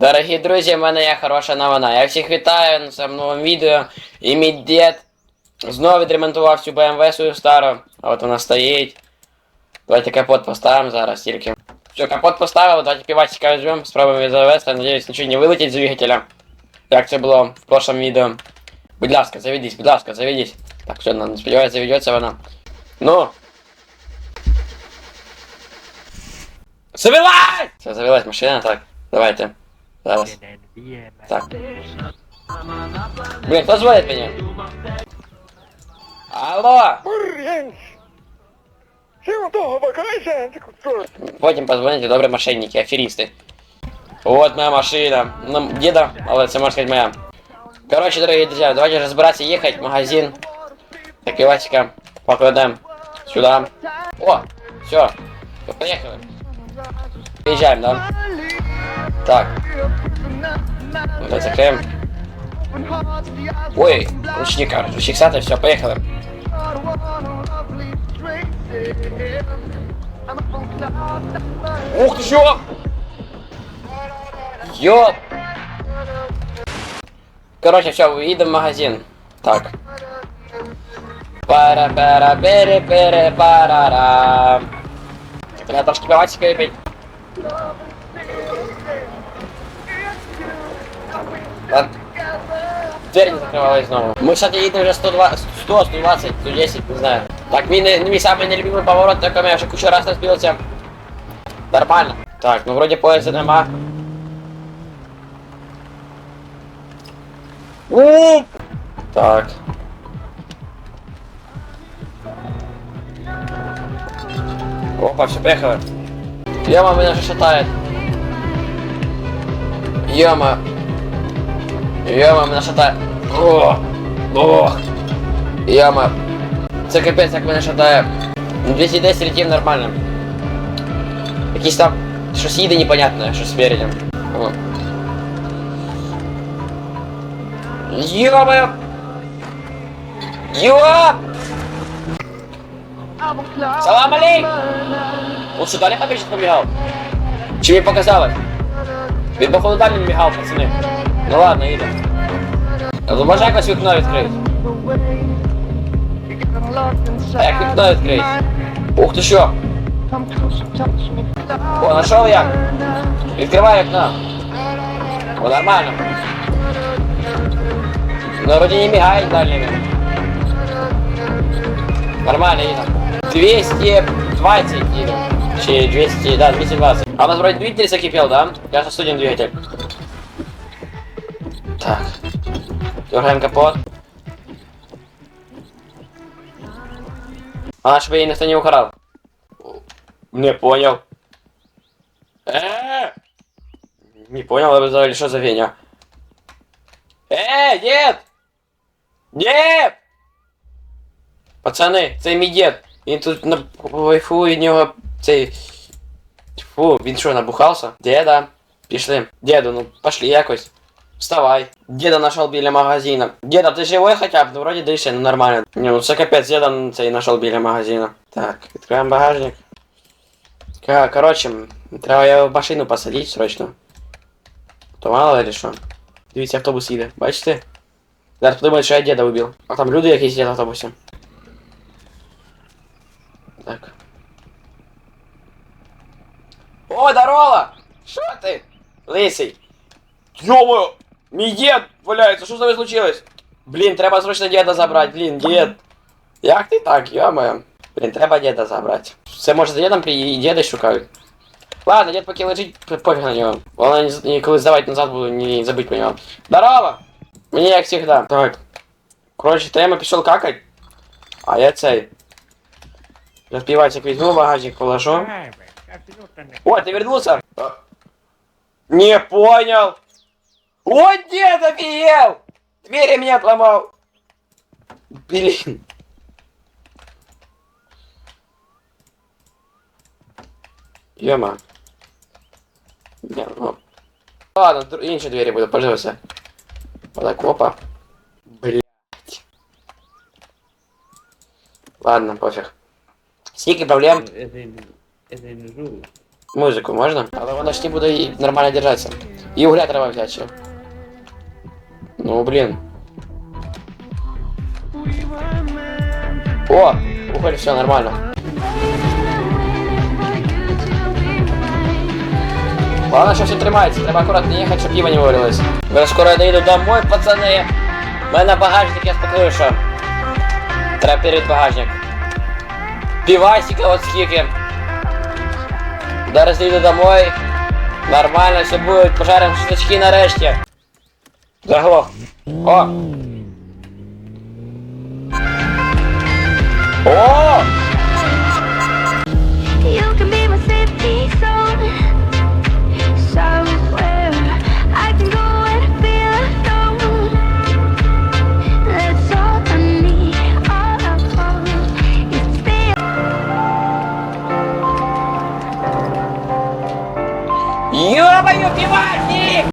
Дорогі друзі, в мене є хороша новина. Я всіх вітаю на цьому новому відео. І мій дід знову відремонтував цю BMW свою стару. А от вона стоїть. Давайте капот поставимо зараз тільки. Все, капот поставили, давайте півасика візьмемо, спробуємо її завести. Надіюсь, нічого не вилетить з двигателя. Як це було в прошлом відео. Будь ласка, заведись, будь ласка, заведись. Так, все, ну, сподіваюся, заведеться вона. Ну. Завелась! Все, завелась машина, так. Давайте. Зараз. Так. Блин, кто звонит мне? Алло! Потім позвоните, добрі мошенники, аферисти. Вот моя машина. Ну, деда, але це можна сказать моя. Короче, дорогие друзья, давайте разбираться, ехать в магазин. Так, пивасика покладем сюда. О, все, поехали. Приезжаем, да? Так. Давай закроем. Ой, ручника, фиксатор, все, поехали. Ух ты чё! Ёп! Короче, все, едем в магазин. Так. пара пара пере пере парара Я трошки пивасика Дверь не закрывалась снова. Мы, кстати, едем уже 120, 100, 120, 110, не знаю. Так, мой, мой самый нелюбимый поворот, только я уже кучу раз разбился. Нормально. Так, ну вроде поезда нема. У! Так. Опа, все, поехали. Яма меня же шатает. Яма. Яма мене шатає. О! О! Яма. Це капець, як мене шатає. Ну, 210 летів нормально. Якісь там щось їде непонятне, що спереді. О. Йома! Йоп! Салам алейк! Он що, далі побіжить побігав? Чи мені показалось? Він походу далі не мігав, пацани. Ну ладно, їде. А то може якось вікно відкрити? А як вікно відкрити? Ух ти що? О, нашов як? Відкривай вікно. О, нормально. Ну, вроде не мигает дальними. Нормально, едем. 220 едем. Чи 200, да, 220. А у нас вроде двигатель закипел, да? Я сейчас судим двигатель. Так. Дергаем капот. А, чтобы ей никто не украл. Не понял. Э! Не понял, обязали, что за фигня. Э, нет! Нет! Пацани, це мій дід. Він тут на Ой, фу, від нього цей. Фу, він що, набухався? Деда, пішли. Деду, ну пошли якось. Вставай. Деда нашел біля магазина. Деда, ти живой хоча б? Ну вроді диши, ну нормально. Не, ну це капець, деда ну, цей нашел біля магазина. Так, відкриваємо багажник. Ка- Короче, треба його в машину посадити срочно. То мало ли що. Дивіться, автобус їде. Бачите? Зараз подумають, що я деда убив. А там люди якісь є в автобусі. Так. О, здорово! Що ти? Лисий. Йо-моє! Мій дід валяється, що з тобою случилось? Блін, треба срочно деда забрати, блін, дід. Як ти так, йо-моє? Блін, треба деда забрати. Це може за дедом при деда шукають. Ладно, дед поки лежить, п- пофіг на нього. Головне, не- не- коли здавати назад буду, не забыть про нього. Здорово! Мені як всегда. Так. Короче, Тема пішов какать. А я цей. Розпівайся візьму, багажник положу. О, ты вернулся? А. Не понял. О, дед офигел! Двери мне отломал. Блин. Ема. Не, ну. Ладно, дру- інші двері буду, пожалуйста. Вот так, опа. Блять. Ладно, пофиг. Скільки проблем? Это, это не жу. Музику можна? Але воно ж не буде і нормально держатися. І угля треба взяти ще. Ну, блін. О! Уголь, все нормально. Ладно, що все тримається, треба акуратно їхати, щоб пиво не вивалилось. Вже скоро я доїду домой, пацани. У мене багажник я спокою, що. Треба перед багажник. Пивасика от скільки. Зараз доїду домой. Нормально все буде, пожарим шашлычки нарешті. Заглох. О! О!